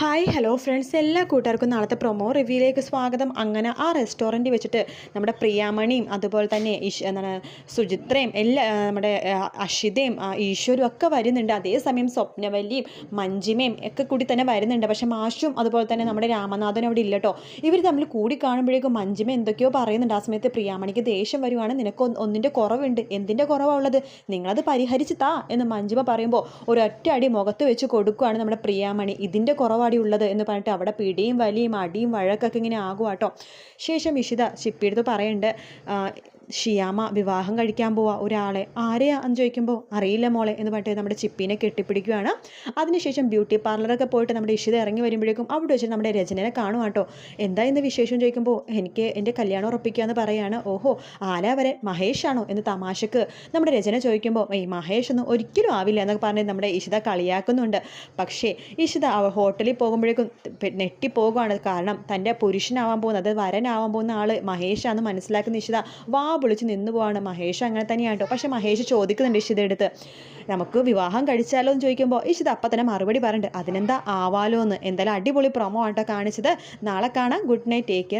Hi hello friends. എല്ലാ കൂട്ടുകാർക്കും നാളത്തെ പ്രൊമോ റിവ്യൂയിലേക്ക് സ്വാഗതം. അങ്ങനെ ആ റെസ്റ്റോറന്റ് വെച്ചിട്ട് നമ്മുടെ പ്രിയാമണിയും അതുപോലെ തന്നെ ഈശ് എന്താണ് സുചിത്രയും എല്ലാ നമ്മുടെ അഷിതയും ഈശ്വരും ഒക്കെ വരുന്നുണ്ട്. അതേസമയം സ്വപ്നവല്ലിയും മഞ്ജിമയും ഒക്കെ കൂടി തന്നെ വരുന്നുണ്ട്. പക്ഷെ മാഷും അതുപോലെ തന്നെ നമ്മുടെ രാമനാഥനും അവിടെ ഇല്ല കേട്ടോ ഇവർ തമ്മിൽ കൂടി കാണുമ്പോഴേക്കും മഞ്ജിമ എന്തൊക്കെയോ പറയുന്നുണ്ട്. ആ സമയത്ത് പ്രിയാമണിക്ക് ദേഷ്യം വരുവാണ്. നിനക്ക് ഒന്നിന്റെ കുറവുണ്ട്. എന്തിന്റെ കുറവാണ് ഉള്ളത്? നിങ്ങളത് പരിഹരിച്ച് താ എന്ന് മഞ്ജിമ പറയുമ്പോൾ ഒരൊറ്റ അടി മുഖത്ത് വെച്ച് കൊടുക്കുകയാണ് നമ്മുടെ പ്രിയാമണി. ഇതിന്റെ കുറവാടി ഉള്ളത് എന്ന് പറഞ്ഞിട്ട് അവിടെ പിടിയും വലിയും അടിയും വഴക്കൊക്കെ ഇങ്ങനെ ആകുവാട്ടോ. ശേഷം ഇഷിത ചിപ്പിയെടുത്ത് പറയുന്നുണ്ട് ഷിയാമ വിവാഹം കഴിക്കാൻ പോവാ. ഒരാളെ ആരെയാ എന്ന് ചോദിക്കുമ്പോൾ അറിയില്ല മോളെ എന്ന് പറഞ്ഞിട്ട് നമ്മുടെ ചിപ്പിനെ കെട്ടിപ്പിടിക്കുകയാണ് അതിനുശേഷം ബ്യൂട്ടി പാർലറൊക്കെ പോയിട്ട് നമ്മുടെ ഇഷിത ഇറങ്ങി വരുമ്പോഴേക്കും അവിടെ വെച്ച് നമ്മുടെ രചനനെ കാണും കേട്ടോ എന്താ ഇന്ന് വിശേഷം ചോദിക്കുമ്പോൾ എനിക്ക് എന്റെ കല്യാണം ഉറപ്പിക്കുക എന്ന് പറയാണ്. ഓഹോ ആരാ വരെ? മഹേഷാണോ എന്ന് തമാശക്ക് നമ്മുടെ രചന ചോദിക്കുമ്പോൾ ഈ മഹേഷ് ഒന്നും ഒരിക്കലും ആവില്ല എന്നൊക്കെ പറഞ്ഞ് നമ്മുടെ ഇഷിത കളിയാക്കുന്നുണ്ട്. പക്ഷേ ഇഷിത ഹോട്ടലിൽ പോകുമ്പോഴേക്കും നെറ്റി ഞെട്ടിപ്പോകുകയാണ് കാരണം തന്റെ പുരുഷനാവാൻ പോകുന്നത് വരനാവാൻ പോകുന്ന ആൾ മഹേഷാണെന്ന് മനസ്സിലാക്കുന്ന ഇഷിത വാ പൊളിച്ച് നിന്നു പോവാണ്. മഹേഷ് അങ്ങനെ തന്നെയാണ് കേട്ടോ പക്ഷേ മഹേഷ് ചോദിക്കുന്നുണ്ട് ഇഷിത എടുത്ത് നമുക്ക് വിവാഹം കഴിച്ചാലോ? എന്ന് ചോദിക്കുമ്പോൾ ഇഷിത അപ്പം തന്നെ മറുപടി പറഞ്ഞിട്ട് അതിനെന്താ ആവാലോ എന്ന് എന്തായാലും അടിപൊളി പ്രൊമോ ആട്ടോ കാണിച്ചത്. നാളെ കാണാം. Good night take care